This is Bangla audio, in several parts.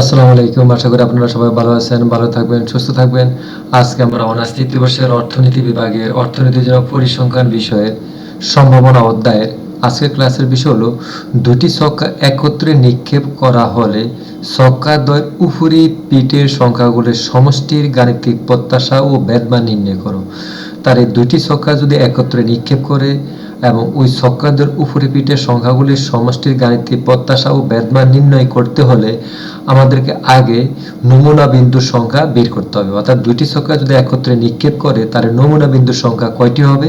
আসসালামু আলাইকুম। আশা করি আপনারা সবাই ভালো আছেন, ভালো থাকবেন, সুস্থ থাকবেন। আজকে আমরা অনার্স তৃতীয় বর্ষের অর্থনীতি বিভাগের অর্থনীতির জন্য পরিসংখ্যান বিষয়ের সম্ভাবনা অধ্যায়ের আজকের ক্লাসের বিষয় হলো, দুটি ছক্কা একত্রে নিক্ষেপ করা হলে ছক্কাদ্বয়ের উপরি পিঠের সংখ্যাগুলোর সমষ্টির গাণিতিক প্রত্যাশা ও বেদমান নির্ণয় করো। তার এই দুটি ছক্কা যদি একত্রে নিক্ষেপ করে এবং ওই ছক্কাদের উপরে পিঠের সংখ্যাগুলির সমষ্টির গাণিতিক প্রত্যাশা ও বেদমান নির্ণয় করতে হলে আমাদেরকে আগে নমুনা বিন্দুর সংখ্যা বের করতে হবে। অর্থাৎ দুটি ছক্কা যদি একত্রে নিক্ষেপ করে তার নমুনা বিন্দুর সংখ্যা কয়টি হবে?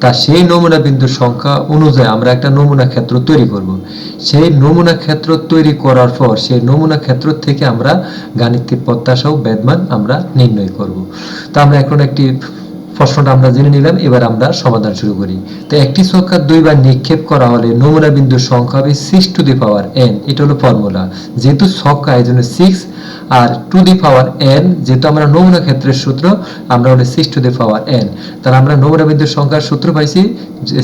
তা সেই নমুনা বিন্দুর সংখ্যা অনুযায়ী আমরা একটা নমুনা ক্ষেত্র তৈরি করব। সেই নমুনা ক্ষেত্র তৈরি করার পর সেই নমুনা ক্ষেত্র থেকে আমরা গাণিতিক প্রত্যাশা ও বেদমান আমরা নির্ণয় করব। তা আমরা এখন একটি প্রশ্নটা আমরা জেনে নিলাম, এবার আমরা সমাধান শুরু করি। তো একটি সংখ্যা দুইবার নিক্ষেপ করা হলে নমুনা বিন্দুর সংখ্যা হবে six to the power N এটা হলো ফর্মুলা যেহেতু সংখ্যা এই জন্য সিক্স আর টু দি পাওয়ার এন যেহেতু আমরা নমুনা ক্ষেত্রের সূত্র, আমরা হলো six to the power N তাহলে আমরা নমুনা বিন্দুর সংখ্যার সূত্র পাইছি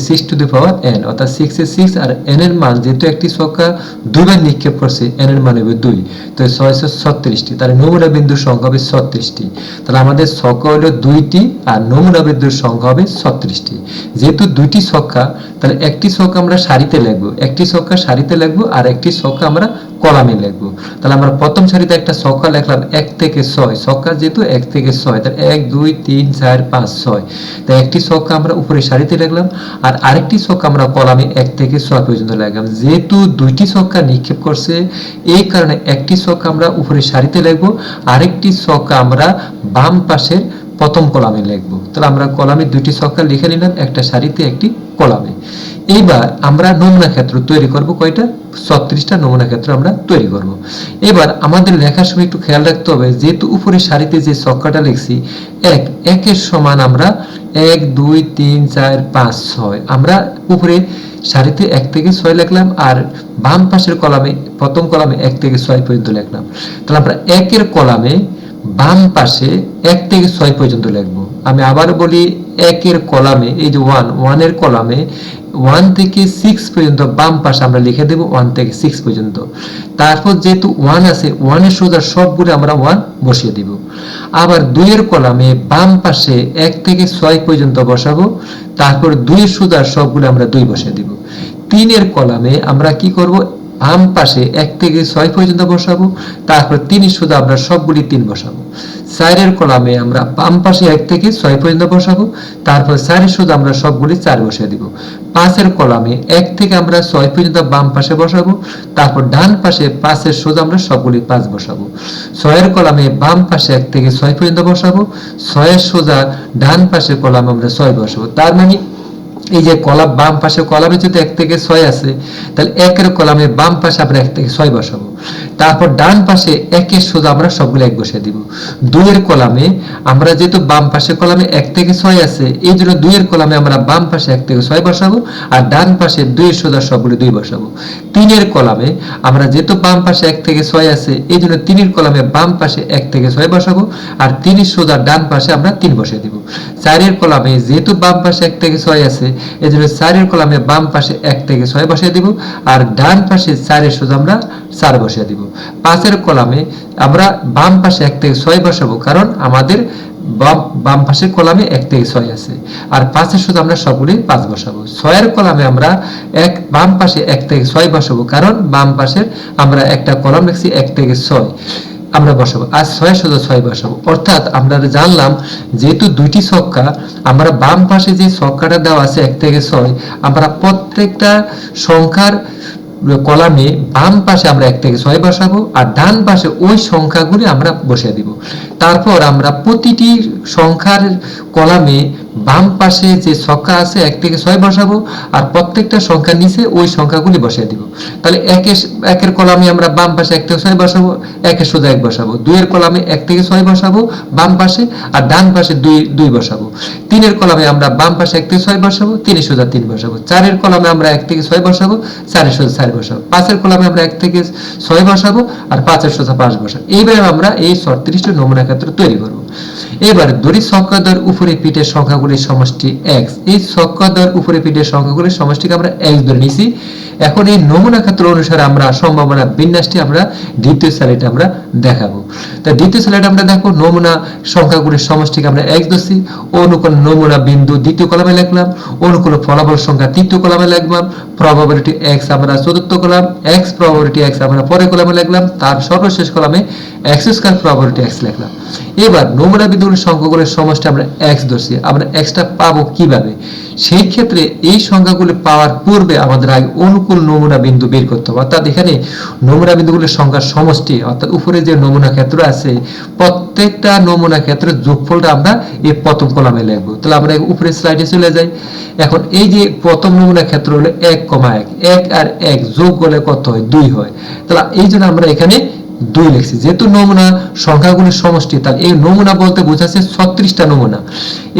six to the power N অর্থাৎ সিক্স এর সিক্স আর এন এর মান, যেহেতু একটি সংখ্যা দুইবার নিক্ষেপ করছে এন এর মান হবে দুই। তো ছয়শো ছত্রিশটি, তাহলে নমুনা বিন্দুর সংখ্যা হবে ছত্রিশটি। তাহলে আমাদের সংখ্যা হলো দুইটি আর নমুনা বিন্দুর সংখ্যা হবে ছত্রিশটি। যেহেতু দুইটি সংখ্যা তাহলে একটি সংখ্যা আমরা সারিতে লিখব, একটি সংখ্যা সারিতে লিখব, আর একটি সংখ্যা আমরা কলামে লিখব। তাহলে আমরা প্রথম সারিতে একটা সংখ্যা লিখলাম এক থেকে ছয়। সংখ্যা যেহেতু এক থেকে ছয়, তাহলে এক, দুই, তিন, চার, পাঁচ, ছয়। তাই একটি সংখ্যা আমরা উপরে সারিতে লিখলাম, আর আরেকটি সংখ্যা আমরা কলামে এক থেকে ছয় পর্যন্ত লিখলাম। যেহেতু দুইটি সংখ্যা নিক্ষেপ করছে, এই কারণে একটি সংখ্যা আমরা উপরে সারিতে লিখব, আরেকটি সংখ্যা আমরা বাম পাশের প্রথম কলামে লিখব। তাহলে আমরা কলামে দুইটি সংখ্যা লিখে নিলাম, একটা সারিতে, একটি কলামে। এইবার আমরা নমুনা ক্ষেত্র তৈরি করব, কয়টা? ছত্রিশটা নমুনা ক্ষেত্র আমরা তৈরি করব। এবার আমাদের লেখার সময় একটু খেয়াল রাখতে হবে, যেহেতু উপরে সারিতে যে সংখ্যাটা লিখছি, এক, একের সমান আমরা এক, দুই, তিন, চার, পাঁচ, ছয়। আমরা উপরে সারিতে এক থেকে ছয় লিখলাম আর বাম পাশের কলামে, প্রথম কলামে এক থেকে ছয় পর্যন্ত লিখলাম। তাহলে আমরা একের কলামে বাম পাশে এক থেকে ছয় পর্যন্ত লিখব। আমি আবার বলি একের কলামে, এই যে ওয়ান ওয়ানের কলামে ওয়ান থেকে সিক্স পর্যন্ত বাম পাশে আমরা লিখে দেব ওয়ান থেকে সিক্স পর্যন্ত। তারপর যেহেতু ওয়ান আছে ওয়ানের সোজা সবগুলো আমরা ওয়ান বসিয়ে দিব। আবার দুইয়ের কলামে বাম পাশে এক থেকে ছয় পর্যন্ত বসাবো, তারপর দুইয়ের সোজা সবগুলো আমরা দুই বসিয়ে দিব। তিনের কলামে আমরা কি করব? বাম পাশে এক থেকে ছয় পর্যন্ত বসাবো, তারপর তিনের সোজা আমরা সবগুলি তিন বসাবো। চারের কলামে আমরা বাম পাশে এক থেকে ছয় পর্যন্ত বসাবো, তারপর চারের সোজা আমরা সবগুলি চার বসিয়ে দিব। পাঁচের কলামে এক থেকে আমরা ছয় পর্যন্ত বাম পাশে বসাবো, তারপর ডান পাশে পাঁচের সোজা আমরা সবগুলি পাঁচ বসাবো। ছয়ের কলামে বাম পাশে এক থেকে ছয় পর্যন্ত বসাবো, ছয়ের সোজা ডান পাশে কলামে আমরা ছয় বসাবো। তার মানে এই যে কলাম বাম পাশে কলামে যদি এক থেকে ছয় আছে, তাহলে একের কলামে বাম পাশে আমরা এক থেকে ছয় বসাবো। তারপর ডান পাশে একের সোজা আমরা সবগুলো এক বসিয়ে দিব। দুইয়ের কলামে আমরা যেহেতু বাম পাশে কলামে এক থেকে ছয় আছে, এই জন্য দুইয়ের কলামে আমরা বাম পাশে এক থেকে ছয় বসাবো আর ডান পাশে দুইয়ের সোজা সবগুলো দুই বসাবো। তিনের কলামে আমরা যেহেতু বাম পাশে এক থেকে ছয় আছে, এই জন্য তিনের কলামে বাম পাশে এক থেকে ছয় বসাবো আর তিনের সোজা ডান পাশে আমরা তিন বসিয়ে দিব। চারের কলামে যেহেতু বাম পাশে এক থেকে ছয় আছে এই জন্য চারের কলামে বাম পাশে এক থেকে ছয় বসিয়ে দিব, আর ডান পাশে চারের সোজা আমরা চার বসিয়ে দিব। পাঁচের কলামে আমরা বাম পাশে এক থেকে ছয় বসাবো, কারণ আমাদের বাম পাশের কলামে এক থেকে ছয় আছে, আর পাঁচের শুধু আমরা সবগুলি পাঁচ বসাবো। ছয়ের কলামে আমরা এক, বাম পাশে এক থেকে ছয় বসাবো, কারণ বাম পাশের আমরা একটা কলাম লিখছি এক থেকে ছয়। আমরা বসাবো। আর ছয় শুধু ছয় বসাবো। অর্থাৎ আমরা জানলাম, যেহেতু দুইটি ছক্কা, আমরা বাম পাশে যে ছক্কাটা দেওয়া আছে, এক থেকে ছয়, আমরা প্রত্যেকটা সংখ্যার কলামে বাম পাশে আমরা এক থেকে ছয় বসাবো আর ডান পাশে ওই সংখ্যাগুলি আমরা বসিয়ে দিব। তারপর আমরা প্রতিটি সংখ্যার কলামে বাম পাশে যে সংখ্যা আছে, এক থেকে ছয় বসাবো, আর প্রত্যেকটা সংখ্যার নিচে ওই সংখ্যাগুলি বসিয়ে দিব। তাহলে একের একের কলামে আমরা বাম পাশে এক থেকে ছয় বসাবো, একের সোজা এক বসাবো। দুইয়ের কলামে এক থেকে ছয় বসাবো, বাম পাশে আর ডান পাশে দুই দুই বসাবো। তিনের কলামে আমরা বাম পাশে এক থেকে ছয় বসাবো তিনের সোজা তিন বসাবো। চারের কলামে আমরা এক থেকে ছয় বসাবো চারের সোজা চার বসাবো। পাঁচের কলামে আমরা এক থেকে ছয় বসাবো, আর পাঁচের সোজা পাঁচ বসাবো। এইভাবে আমরা এই ছত্রিশটি নমুনা ক্ষেত্র তৈরি করব। এবার দড়ি সংখ্যাদ্বয়ের উপরে পিঠের সংখ্যাগুলির সমষ্টি x এই সংখ্যাদ্বয়ের উপরে পিঠের সংখ্যাগুলির সমষ্টিকে আমরা x ধরে নিছি এখন এই নমুনা ক্ষেত্র অনুসারে আমরা সম্ভাবনা বিন্যাসটি আমরা দ্বিতীয় স্লাইডে আমরা দেখাবো। তা দ্বিতীয় স্লাইডে আমরা দেখো নমুনা সংখ্যাগুলির সমষ্টিকে আমরা এক ধরছি। অনুকূল নমুনা বিন্দু দ্বিতীয় কলামে লিখলাম। অনুকূল ফলাফল সংখ্যা তৃতীয় কলামে লিখলাম। প্রবাবিলিটি এক্স আমরা চতুর্থ কলাম। এক্স প্রবাবিলিটি এক্স আমরা পরে কলামে লিখলাম। তার সর্বশেষ কলামে এক্স স্কয়ার প্রবাবিলিটি এক্স লিখলাম। এবার নমুনা বিন্দুগুলির সংখ্যাগুলির সমষ্টি আমরা এক্স ধরছি। আমরা এক্সটা পাবো কীভাবে? সেই ক্ষেত্রে এই সংখ্যাগুলি পাওয়ার পূর্বে আমাদের আগে অনুকূল নমুনা বিন্দু বের করতে হবে। অর্থাৎ এখানে নমুনা বিন্দুগুলির সংখ্যার সমষ্টি, অর্থাৎ উপরে যে নমুনা ক্ষেত্র আছে, প্রত্যেকটা নমুনা ক্ষেত্রের যোগফলটা আমরা এই প্রথম কলামে লিখব। তাহলে আমরা উপরে স্লাইডে চলে যাই। এখন এই যে প্রথম নমুনা ক্ষেত্র হলো এক কমা এক এক আর এক যোগ করলে কত হয়? দুই হয়। তাহলে এই জন্য আমরা এখানে দুই লিখছি। যেহেতু নমুনা সংখ্যাগুলির সমষ্টি, তাহলে এই নমুনা বলতে বোঝাচ্ছে ছত্রিশটা নমুনা।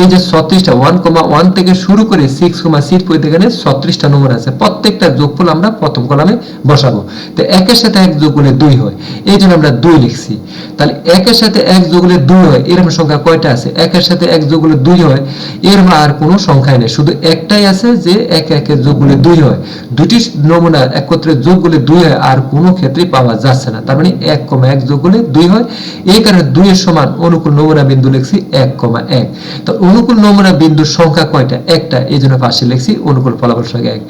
এই যে ছত্রিশটা ওয়ান কমা ওয়ান থেকে শুরু করে সিক্স কমা সিট পর্যন্ত এখানে ছত্রিশটা নমুনা আছে। প্রত্যেকটা যোগফল আমরা প্রথম কলামে বসাবো। তো একের সাথে এক যোগ করলে দুই হয়। এই জন্য আমরা দুই লিখছি। তাহলে একের সাথে এক যোগ করলে দুই হয়, এরকম সংখ্যা কয়টা আছে? একের সাথে এক যোগ করলে দুই হয়, এরকম আর কোনো সংখ্যাই নেই। শুধু একটাই আছে যে এক একের যোগ করলে দুই হয়। দুটি নমুনা একত্রে যোগ করলে দুই হয়, আর কোনো ক্ষেত্রেই পাওয়া যাচ্ছে না। তার মানে এক কমা এক যোগ করলে দুই হয়। এই কারণে দুইয়ের সমান অনুকূল নমুনা বিন্দু লিখছি এক কমা এক। তো অনুকূল নমুনা বিন্দুর সংখ্যা কয়টা? একটা। এই জন্য পাশে লিখছি অনুকূল ফলাফল সংখ্যা এক।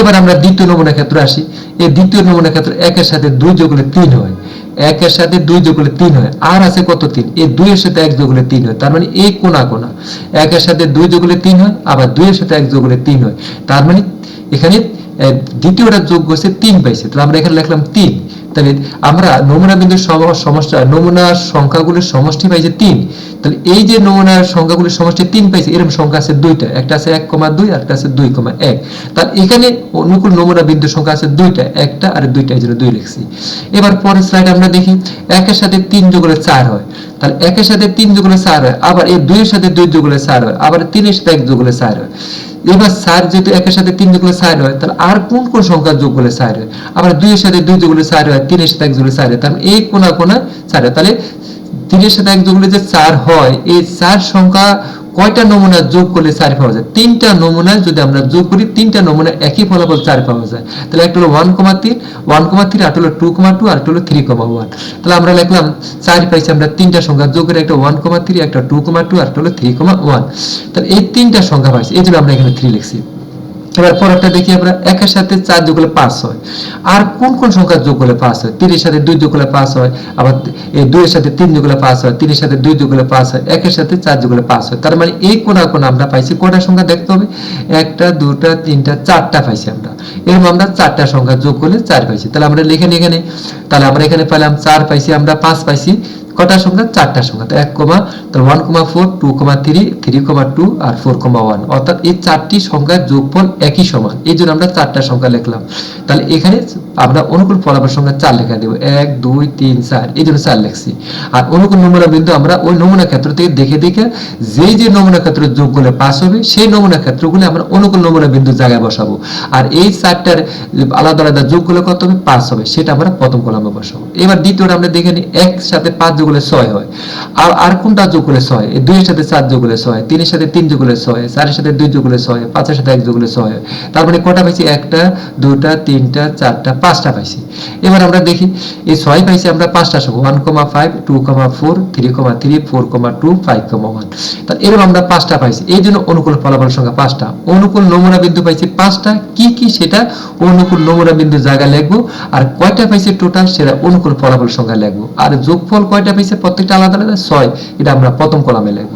এবার আমরা দ্বিতীয় নমুনা ক্ষেত্রে আসি। এই দ্বিতীয় নমুনা ক্ষেত্রে একের সাথে দুই যোগ করলে তিন হয়। একের সাথে দুই যোগ করলে তিন হয়। আর আছে কত তিন? এই দুইয়ের সাথে এক যোগ করলে তিন হয়। তার মানে এই কোনা কোনা। একের সাথে দুই যোগ করলে তিন হয়, আবার দুইয়ের সাথে এক যোগ করলে তিন হয়। তার মানে এখানে দ্বিতীয়টা যোগ করছে তিন পাইছে। তাহলে আমরা এখানে লিখলাম তিন। তাহলে আমরা নমুনা বিন্দুর সম- সমষ্টি নমুনার সংখ্যাগুলির সমষ্টি পাইছে তিন। তাহলে এই যে নমুনার সংখ্যাগুলির সমষ্টি তিন পাইছে, এরকম সংখ্যা আছে দুইটা। একটা আছে এক কমা দুই আর আছে দুই কমা এক। তাহলে এখানে অনুকূল নমুনা বিন্দুর সংখ্যা আছে দুইটা, একটা আর দুইটা, এই দুই লিখছি। এবার পরের স্লাইড আমরা দেখি, একের সাথে তিন যোগ করলে চার হয়। তাহলে একের সাথে তিন যোগ করলে চার হয়, আবার এই দুইয়ের সাথে দুই যোগ করলে চার হয়, আবার তিনের সাথে এক যোগ করলে চার হয়। এবার চার যেহেতু একের সাথে তিন যোগ করলে চার হয়, তাহলে আর কোন কোন সংখ্যা যোগ করলে চার হয়? আবার দুইয়ের সাথে দুই যোগ করলে চার হয় তিনের এক যোগ চার হয় তাহলে এই কোনা কোনা চার হয় তাহলে তিনের যে চার হয়, এই চার সংখ্যা কয়টা নমুনা যোগ করলে চার পাওয়া যায়? তিনটা নমুনা যদি আমরা যোগ করি, তিনটা নমুনা একই ফলাফল চার পাওয়া যায়। তাহলে একটা হলো ওয়ান কমা তিন ওয়ান কমা থ্রি আর হলো টু কমা টু হলো থ্রি কমা ওয়ান তাহলে আমরা লিখলাম চার পাইছি আমরা তিনটা সংখ্যা, যোগ করে একটা ওয়ান কমা থ্রি একটা টু কমা টু আর হলো থ্রি কমা ওয়ান তাহলে এই তিনটা সংখ্যা পাইছি, এই জন্য আমরা এখানে থ্রি লিখছি। এবার পরেরটা দেখি আমরা একের সাথে চার যোগ করলে পাঁচ হয়। আর কোন কোন সংখ্যা যোগ করলে পাঁচ হয়? তিনের সাথে দুই যোগ করলে পাঁচ হয়, আবার এই দুইয়ের সাথে তিন যোগ করলে পাঁচ হয়, তিনের সাথে দুই যোগ করলে পাঁচ হয়, একের সাথে চার যোগ করলে পাঁচ হয়। তার মানে এই কোনা কোনা আমরা পাইছি কয়টা সংখ্যা দেখতে হবে? একটা, দুটা, তিনটা, চারটা পাইছি আমরা। এরকম আমরা চারটা সংখ্যা যোগ করলে চার পাইছি। তাহলে আমরা লিখে নিই এখানে। তাহলে আমরা এখানে পেলাম চার পাইছি, আমরা পাঁচ পাইছি কটা সংখ্যা? চারটা সংখ্যা। তো এক কমা তাহলে one comma four two comma three three comma two আর ফোর কমা ওয়ান অর্থাৎ এই চারটি সংখ্যার যোগফল একই সমান। এই জন্য আমরা চারটা সংখ্যা লিখলাম। তাহলে এখানে আমরা অনুকূল ফলাফল সংখ্যা চার লেখা দেবো। এক, দুই, তিন, চার। এই জন্য চার লিখছি। আর অনুকূল নমুনা বিন্দু আমরা ওই নমুনা ক্ষেত্র থেকে দেখে দেখে যেই যে নমুনা ক্ষেত্র যোগ করলে পাস হবে, সেই নমুনা ক্ষেত্রগুলো আমরা অনুকূল নমুনা বিন্দু জায়গায় বসাবো। আর এই চারটার আলাদা আলাদা যোগ করলে কত হবে? পাঁচ হবে। সেটা আমরা প্রথম কলামে বসাবো। এবার দ্বিতীয়টা আমরা দেখে নিই। এক সাথে পাঁচ যোগ করলে ছয় হয়। আর আর কোনটা যোগ করলে ছয়? এই দুইয়ের সাথে চার যোগ করলে ছয়, তিনের সাথে তিন যোগ করলে ছয়, চারের সাথে দুই যোগ করলে ছয়, পাঁচের সাথে এক যোগ করলে ছয়। হয় তার মানে কটা পাইছি? একটা দুটা তিনটা, চারটা, পাঁচটা পাইছি। এবার আমরা দেখি, এই ছয় পাইছি আমরা পাঁচটা সংখ্যা one comma five two comma four three comma three four comma two five comma one তাহলে এরকম আমরা পাঁচটা পাইছি। এই জন্য অনুকূল ফলাফল সংখ্যা পাঁচটা। অনুকূল নমুনা বিন্দু পাইছি পাঁচটা। কি কি, সেটা অনুকূল নমুনা বিন্দু জায়গা লিখব। আর কয়টা পাইছি টোটাল সেটা অনুকূল ফলাফল সংখ্যা লিখব। আর যোগফল কয়টা পাইছে প্রত্যেকটা আলাদা আলাদা, ছয়, এটা আমরা প্রথম কলামে লিখব।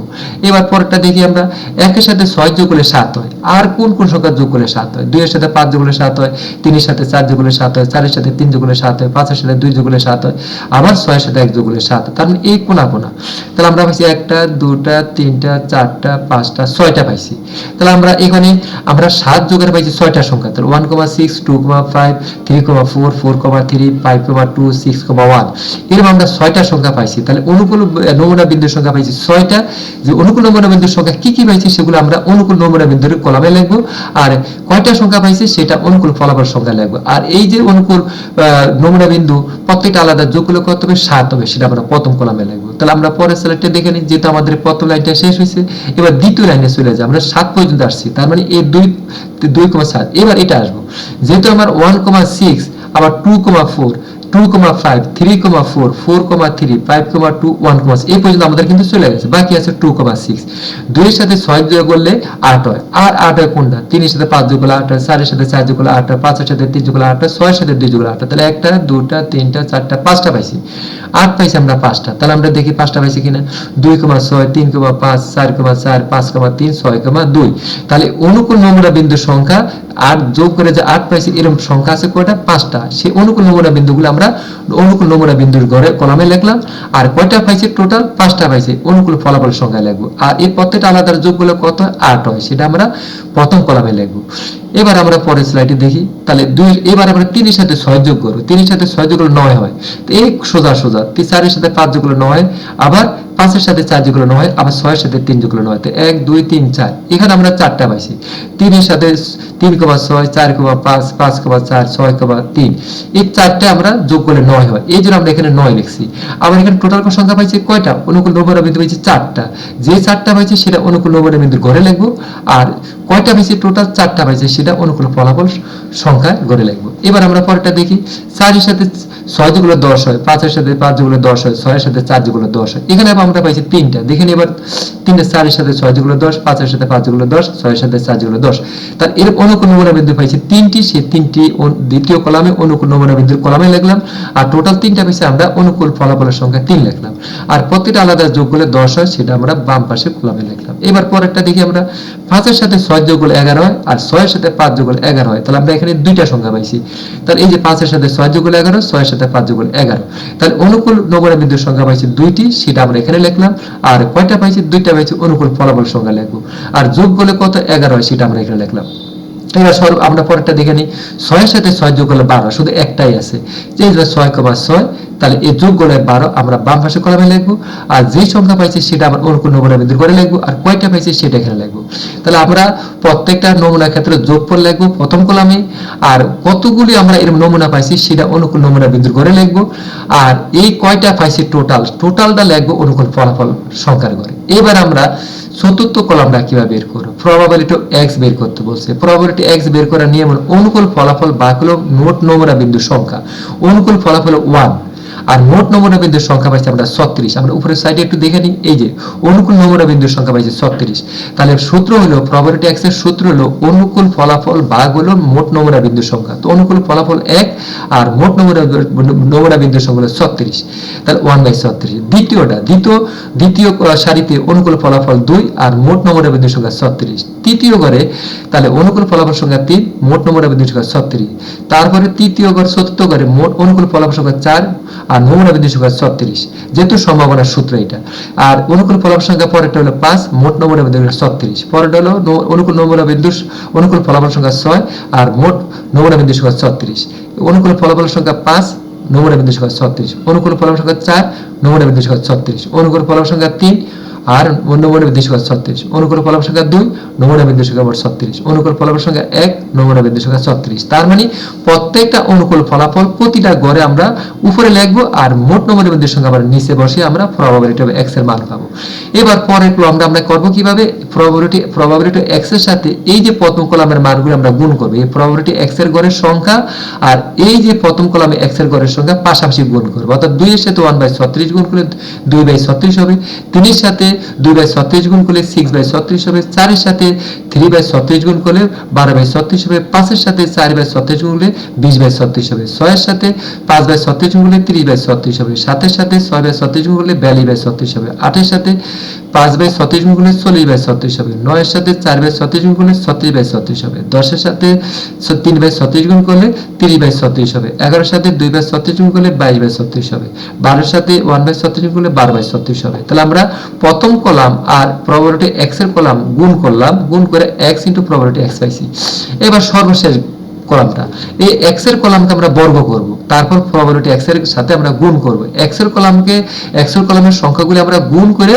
এবার পরেরটা দেখি আমরা, একের সাথে ছয় যোগ করলে সাত হয়। আর কোন কোন সংখ্যা যোগ করলে সাত হয়? দুইয়ের সাথে পাঁচ যোগ করলে সাত হয়, তিনের সাথে চার যোগ করলে সাত হয়, চারের সাথে তিন যোগ করলে সাত হয়, পাঁচের সাথে দুই যোগ করলে সাত হয়, আবার ছয়ের সাথে এক যোগ করলে সাত হয়। তার মানে এই কোনা কোনা। তাহলে আমরা পাইছি একটা, দুটা, তিনটা, চারটা, পাঁচটা, ছয়টা পাইছি। তাহলে আমরা এখানে, আমরা সাত যোগের পাইছি ছয়টা সংখ্যা। তাহলে one comma six two comma five three comma four four comma three five comma two six comma one এরকম আমরা ছয়টা সংখ্যা পাইছি। তাহলে অনুকূল নমুনা বিন্দুর সংখ্যা পাইছি ছয়টা। যে অনুকূল নমুনা বিন্দুর সংখ্যা কি কি পাইছি সেগুলো আমরা অনুকূল নমুনা বিন্দুর কলামে লিখব। আর কয়টা সংখ্যা পাইছি সেটা অনুকূল ফলাফল সংখ্যা লিখব। আর এই যে অনুকূল নমুনা বিন্দু প্রত্যেকটা আলাদা যোগগুলো কত হবে? সাত হবে, সেটা আমরা প্রথম কলামে লিখব। তাহলে আমরা পরের স্লাইডটা দেখে নিই, যেহেতু আমাদের প্রথম লাইনটা শেষ হয়েছে। এবার দ্বিতীয় লাইনে চলে যাই, আমরা সাত পর্যন্ত আসছি। তার মানে এই দুই দুই কমা সাত। এবার এটা আসব। যেহেতু আমার ওয়ান কমা সিক্স আবার টু কমা ফোর এই পর্যন্ত আমাদের কিন্তু চলে গেছে। বাকি আছে টু কমা সিক্স দুইয়ের সাথে ছয় যোগ করলে আট হয়। আর আট হয় কোনটা? তিনের সাথে পাঁচ যোগ করলে আট হয়। চারের সাথে চার যোগ করলে আট হয়। পাঁচের সাথে তিন যোগ করলে আট হয়। ছয়ের সাথে দুই যোগ করলে আট তাহলে একটা, দুটা, তিনটা, চারটা, পাঁচটা পাইছি। আট পাইছি আমরা পাঁচটা। তাহলে আমরা দেখি পাঁচটা পাইছি কিনা। দুই কমা ছয়, তিন কমা পাঁচ, চার কমা চার, পাঁচ কমা তিন, ছয় কমা দুই। তাহলে অনুকূল নমুনা বিন্দুর সংখ্যা আট যোগ করে যে আট পাইছি, এরকম সংখ্যা আছে কয়টা? পাঁচটা। সেই অনুকূল নমুনা বিন্দুগুলো আমরা অনুকূল নমুনা বিন্দুর ঘরে কলামে লিখলাম। আর কয়টা পাইছে? টোটাল পাঁচটা পাইছে। অনুকূল ফলাফল সংখ্যা লিখব। আর এই প্রত্যেকটা আলাদা যোগগুলো কত? আট হয়। সেটা আমরা প্রথম কলামে লিখব। এবার আমরা পরের স্লাইডে দেখি। তাহলে দুই, এবার আমরা তিনের সাথে ছয় যোগ করব। তিনের সাথে ছয় যোগ নয় হয়। এই সোজা সোজা। তিন, চারের সাথে পাঁচ যোগ নয় আবার পাঁচের সাথে চার যোগ করলে নয়, আবার ছয়ের সাথে তিন যোগ করলে নয়। তো এক, দুই, তিন, চার। এখানে আমরা চারটা পাইছি। তিনের সাথে তিন কমা ছয়, চার কমা পাঁচ পাঁচ কমা চার, ছয় কমা তিন। এই চারটা আমরা যোগ করলে নয় হয়। এই জন্য আমরা এখানে নয় লিখছি। আবার এখানে টোটাল সংখ্যা পাইছি? কয়টা? অনুকূল নমুনা বিন্দু পাইছি চারটা। যে চারটা পাইছি, সেটা অনুকূল নমুনা বিন্দুর ঘরে লিখব। আর কয়টা পাইছি? টোটাল চারটা পাইছি, সেটা অনুকূল ফলাফল সংখ্যা ঘরে লিখব। এবার আমরা পরেরটা দেখি। চারের সাথে ছয় যুগলো দশ হয়, পাঁচের সাথে পাঁচ যুগলো দশ হয়, ছয়ের সাথে চার যুগলো দশ হয়। এখানে আমরা পাইছি তিনটা। দেখেন এবার তিনটা চারের সাথে ছয় যুগলো দশ, পাঁচের সাথে পাঁচ যুগলো দশ, ছয়ের সাথে চার যুগলো দশ। তার এর অনুকূল নমুনা বিন্দু পাইছি তিনটি, সে তিনটি দ্বিতীয় কলামে অনুকূল নমুনা বিন্দুর কলামে লিখলাম, আর টোটাল তিনটা পাইছি আমরা অনুকূল ফলাফলের সংখ্যা তিন লিখলাম। আর প্রত্যেকটা আলাদা যোগ করলে দশ হয়, সেটা আমরা বাম পাশে কলামে লিখলাম। এবার পরেরটা দেখি আমরা, পাঁচের সাথে ছয় যোগ করলে এগারো হয়, আর ছয়ের সাথে পাঁচ যোগ করলে এগারো হয়। তাহলে আমরা এখানে দুইটা সংখ্যা পাইছি। তাহলে এই যে পাঁচের সাথে ছয় যোগ করলে এগারো, ছয়ের সাথে পাঁচ যোগ করলে এগারো। তাহলে অনুকূল নমুনা বিন্দুর সংখ্যা পাইছি দুইটি, সেটা আমরা এখানে লিখলাম, আর কয়টা পাইছি? দুইটা পাইছি, অনুকূল ফলাফল সংখ্যা লিখব। আর যোগ করলে কত? এগারো হয়, সেটা আমরা এখানে লিখলাম। এবার সর্ব আমরা পরেরটা দেখে নিই। ছয়ের সাথে ছয় যোগ করলে বারো, শুধু একটাই আছে। যে ছয় কমা ছয়, তাহলে এই যোগ করলে বারো আমরা বাম পাশে কলমে লিখব, আর যে সংখ্যা পাইছি সেটা আমরা অনুকূল নমুনা বিন্দুর করে লিখব, আর কয়টা পাইছি সেটা এখানে লিখব। তাহলে আমরা প্রত্যেকটা নমুনার ক্ষেত্রে যোগ করে লিখব প্রথম কলামে, আর কতগুলি আমরা এরকম নমুনা পাইছি সেটা অনুকূল নমুনা বিন্দুর করে লিখব, আর এই কয়টা পাইছি টোটাল টোটালটা লিখব অনুকূল ফলাফল সংখ্যার করে এবার আমরা চতুর্থ কলামটা কীভাবে বের করো প্রবাবিলিটি এক্স বের করতে বলছে। প্রবাবিলিটি এক্স বের করার নিয়ম অনুকূল ফলাফল বাকল নোট নমুনা বিন্দু সংখ্যা। অনুকূল ফলাফল ওয়ান আর মোট নমুনা বিন্দুর সংখ্যা পাইছি আমরা ছত্রিশ। আমরা উপরের সাইডে একটু দেখে নিই, এই যে অনুকূল নমুনা বিন্দুর সংখ্যা পাইছি ছত্রিশ। তাহলে সূত্র হলো প্রবাবিলিটি এর সূত্র হলো অনুকূল ফলাফল ভাগ হলো মোট নমুনা বিন্দুর সংখ্যা। তো অনুকূল ফলাফল এক আর মোট নমুনা নমুনা বিন্দুর সংখ্যা হলো ছত্রিশ। তাহলে ওয়ান বাই ছত্রিশ। দ্বিতীয়টা, দ্বিতীয় দ্বিতীয় সারিতে অনুকূল ফলাফল দুই আর মোট নমুনা বিন্দুর সংখ্যা ছত্রিশ। তৃতীয় ঘরে, তাহলে অনুকূল ফলাফল সংখ্যা তিন, মোট নমুনা বিন্দুর সংখ্যা ছত্রিশ। তারপরে তৃতীয় ঘর, চতুর্থ ঘরে মোট অনুকূল ফলাফল সংখ্যা চার আর নমুনা বিন্দুর সংখ্যা ছত্রিশ। যেহেতু সম্ভাবনার সূত্র এটা। আর অনুকূল ফলাফল সংখ্যা পরেরটা হলো পাঁচ, মোট নমুনা বিন্দুর সংখ্যা ছত্রিশ। পরেরটা হলো অনুকূল নমুনা বিন্দু, অনুকূল ফলাফল সংখ্যা ছয় আর মোট নমুনা বিন্দুর সংখ্যা ছত্রিশ। অনুকূল ফলাফল সংখ্যা পাঁচ, নমুনা বিন্দু সংখ্যা ছত্রিশ। অনুকূল ফলাফল সংখ্যা চার, নমুনা বিন্দু সংখ্যা ছত্রিশ। অনুকূল ফলাফল সংখ্যা তিন আর নমুনা বিন্দু সংখ্যা ছত্রিশ। অনুকূল ফলাফল সংখ্যা দুই, নমুনা বিন্দু সংখ্যা মোট ছত্রিশ। অনুকূল ফলাফল সংখ্যা এক, নমুনা বিন্দু সংখ্যা ছত্রিশ। তার মানে প্রত্যেকটা অনুকূল ফলাফল প্রতিটা গড়ে আমরা উপরে লিখব আর মোট নমুনা বিন্দুর সংখ্যা আমরা নিচে বসে আমরা প্রবাবিলিটি অফ এক্সের মান পাবো। এবার পরের কলামটা আমরা করব কীভাবে? প্রবাবিলিটি প্রবাবিলিটি এক্সের সাথে এই যে প্রথম কলামের মানগুলো আমরা গুণ করব। এই প্রবাবিলিটি এক্সের গড়ের সংখ্যা আর এই যে প্রথম কলামে এক্সের গড়ের সংখ্যা পাশাপাশি গুণ করব। অর্থাৎ দুই এর সাথে ওয়ান বাই ছত্রিশ গুণ করলে দুই বাই ছত্রিশ হবে। তিনের সাথে দুই বাই ছত্রিশ গুণ করলে সিক্স বাই ছত্রিশ হবে চারের সাথে থ্রি বাই ছত্রিশ গুণ করলে বারো বাই ছত্রিশ হবে পাঁচের সাথে চার বাই ছত্রিশ গুণ করলে বিশ বাই ছত্রিশ হবে ছয়ের সাথে পাঁচ বাই ছত্রিশ গুণ করলে ত্রিশ বাই ছত্রিশ হবে সাতের সাথে ছয় বাই ছত্রিশ গুণ করলে বিয়াল্লিশ বাই ছত্রিশ হবে আটের সাথে পাঁচ বাই ছত্রিশ গুণ করলে চল্লিশ বাই ছত্রিশ হবে নয়ের সাথে চার বাই ছত্রিশ গুণ করলে ছত্রিশ বাই ছত্রিশ হবে দশের সাথে তিন বাই ছত্রিশ গুণ করলে তিরিশ বাই ছত্রিশ হবে এগারোর সাথে দুই বাই ছত্রিশ গুণ করলে বাইশ বাই ছত্রিশ হবে বারোর সাথে ওয়ান বাই ছত্রিশ গুণ করলে বারো বাই ছত্রিশ হবে তাহলে আমরা কলাম আর প্রবাবিলিটি এক্সের কলাম গুণ করলাম, গুণ করে এক্স ইন্টু প্রবাবিলিটি এক্স পাইছি। এবার সর্বশেষ কলামটা। এই এক্সের কলামকে আমরা বর্গ করব। তারপর প্রবাবিলিটি এক্সের সাথে আমরা গুণ করব। এক্সের কলামকে এক্সের কলামের সংখ্যাগুলি আমরা গুণ করে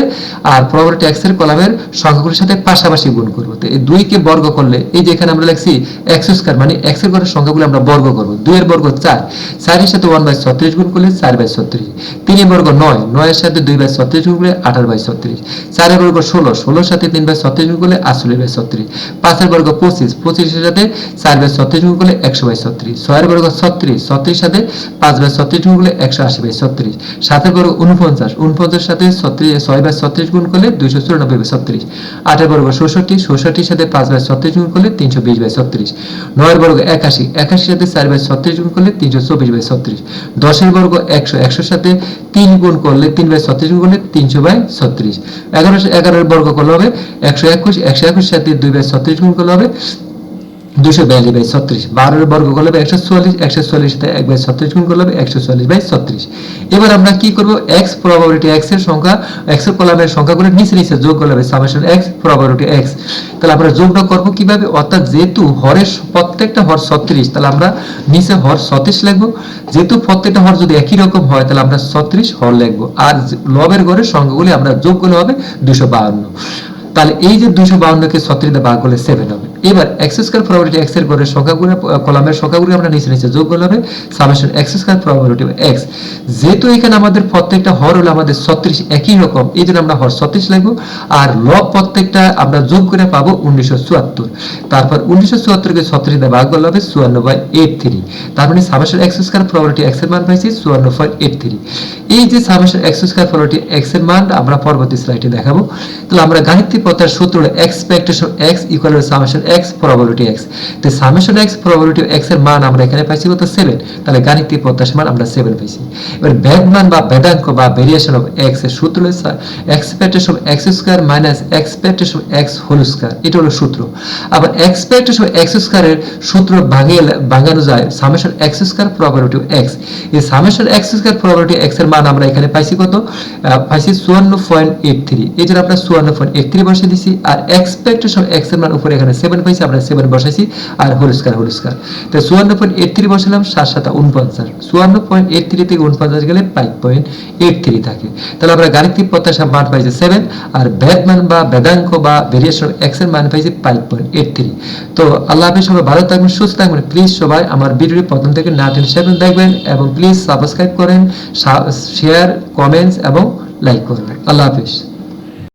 আর প্রবাবিলিটি এক্সের কলামের সংখ্যাগুলির সাথে পাশাপাশি গুণ করব। তো এই দুইকে বর্গ করলে, এই যে এখানে আমরা লিখছি এক্স স্কয়ার মানে এক্সের ঘরের সংখ্যাগুলো আমরা বর্গ করব। দুই এর বর্গ চার। চারের সাথে ওয়ান বাই ছত্রিশ গুণ করলে চার বাই ছত্রিশ। তিনের বর্গ নয়। নয়ের সাথে দুই বাই ছত্রিশ গুণ করলে আঠারো বাই ছত্রিশ। চারের বর্গ ষোলো। ষোলোর সাথে তিন বাই ছত্রিশ গুণ করলে আটচল্লিশ বাই ছত্রিশ। পাঁচের বর্গ পঁচিশ। পঁচিশের সাথে চার বাই ছত্রিশ গুণ করলে ছয়ের বর্গ ছত্রিশ। ছত্রিশ সাথে পাঁচ বাই ছত্রিশ গুণ করলে একশো আশি বাই ছত্রিশ। সাতের বর্গ উনপঞ্চাশ উনপঞ্চাশ সাথে ছত্রিশ, ছয় বাই ছত্রিশ গুণ করলে দুইশো চুরানব্বই বাই ছত্রিশ। আটের বর্গ ষষট্টি। ষষট্টির সাথে পাঁচ বাই ছত্রিশ গুণ করলে তিনশো বিশ বাই ছত্রিশ। নয়ের বর্গ একাশি। একাশির সাথে চার বাই ছত্রিশ গুণ করলে তিনশো চব্বিশ বাই ছত্রিশ। দশের বর্গ একশো একশোর সাথে তিন গুণ করলে তিন বাই ছত্রিশ গুণ করলে তিনশো বাই ছত্রিশ। এগারো এগারোর বর্গ করলে হবে একশো একুশ। একশো একুশ সাথে দুই বাই ছত্রিশ গুণ করলে হবে দুশো বিয়াল্লিশ বাই ছত্রিশ। বারোর বর্গ করলে একশো চুয়াল্লিশ একশো চুয়াল্লিশ এক বাই ছত্রিশ গুণ করলে একশো চুয়াল্লিশ বাই ছত্রিশ। এবার আমরা কি করব? এক্স প্রবাবিলিটি এক্সের সংখ্যা এক্সের কলামের সংখ্যাগুলো নিচে নিচে যোগ করলে হবে সামেশন এক্স প্রবাবিলিটি এক্স তাহলে আমরা যোগটা করব কীভাবে? অর্থাৎ যেহেতু হরের প্রত্যেকটা হর ছত্রিশ, তাহলে আমরা নিচে হর ছত্রিশ লিখব। যেহেতু প্রত্যেকটা হর যদি একই রকম হয়, তাহলে আমরা ছত্রিশ হর লিখব। আর লবের ঘরের সংখ্যাগুলি আমরা যোগ করলে হবে দুশো বাহান্ন। তাহলে এই যে দুইশো বাউন্নকে ছত্রিশ ভাগ করলে সেভেন হবে। এবার এক্স স্কয়ার প্রবাবিলিটি এক্সের ঘরের সংখ্যাগুলো কলামের সংখ্যাগুলো আমরা নিচে নিচে যোগ করলে summation X square probability X যেহেতু এখানে আমাদের প্রত্যেকটা হর হলো আমাদের ছত্রিশ একই রকম, এই জন্য আমরা হর ছত্রিশ লিখব, আর লব প্রত্যেকটা আমরা যোগ করে পাবো উনিশশো চুয়াত্তর। তারপর উনিশশো চুয়াত্তরকে ছত্রিশ দিয়ে ভাগ করলে হবে চুয়ান্ন বাই এইট থ্রি তার মানে সামেশন এক্স স্কয়ার প্রবাবিলিটি এক্সের মান পাইছি চুয়ান্ন পয়েন্ট এইট থ্রি এই যে সামেশন এক্স স্কয়ার প্রবাবিলিটি এক্সের মান আমরা পরবর্তী স্লাইডে দেখাবো। তাহলে আমরা গাণিতিক পথের সূত্র expectation X equal summation X probability X তো সামেশন এক্স প্রবাবিলিটি এক্সের মান আমরা এখানে পাইছি কত 7 তাহলে গাণিতিক প্রত্যাশা মান আমরা 7 পাইছি। এবার মান বা ভেদাঙ্ক বা ভেরিয়েশন অফ এক্সের সূত্র হলো expectation X square minus expectation X whole square এটা হলো সূত্র। আবার এক্সপেকটেশন এক্স স্কয়ারের সূত্র ভাঙিয়ে ভাঙানো যায় summation X square probability X এই সামেশন এক্স স্কয়ার প্রবাবিলিটি এক্সের মান আমরা এখানে পাইছি কত? পাইছি 54.83 এই জন্য আমরা 54.83 বসিয়ে দিছি। আর এক্সপেকটেশন এক্সের মান উপরে এখানে 7 পাইছি আমরা 7 বসাইছি, আর হোল স্কয়ার হোল স্কয়ার তো 54.83 বসালাম 7 7 49 54.83 থেকে 49 গেলে 5.83 থাকে। তাহলে আমরা গাণিতিক প্রত্যাশা মান পাইছি 7 আর ভেদ মান বা ভেদাঙ্ক বা ভেরিয়েশন এক্সের মান পাইছি 5.83 তো আল্লাহ হাফেজ, সবাই ভালো থাকবেন, সুস্থ থাকবেন। প্লিজ সবাই আমার ভিডিওটি প্রথম থেকে না টেনে পর্যন্ত দেখবেন, এবং প্লিজ সাবস্ক্রাইব করেন শেয়ার কমেন্টস এবং লাইক করবেন। আল্লাহ হাফেজ।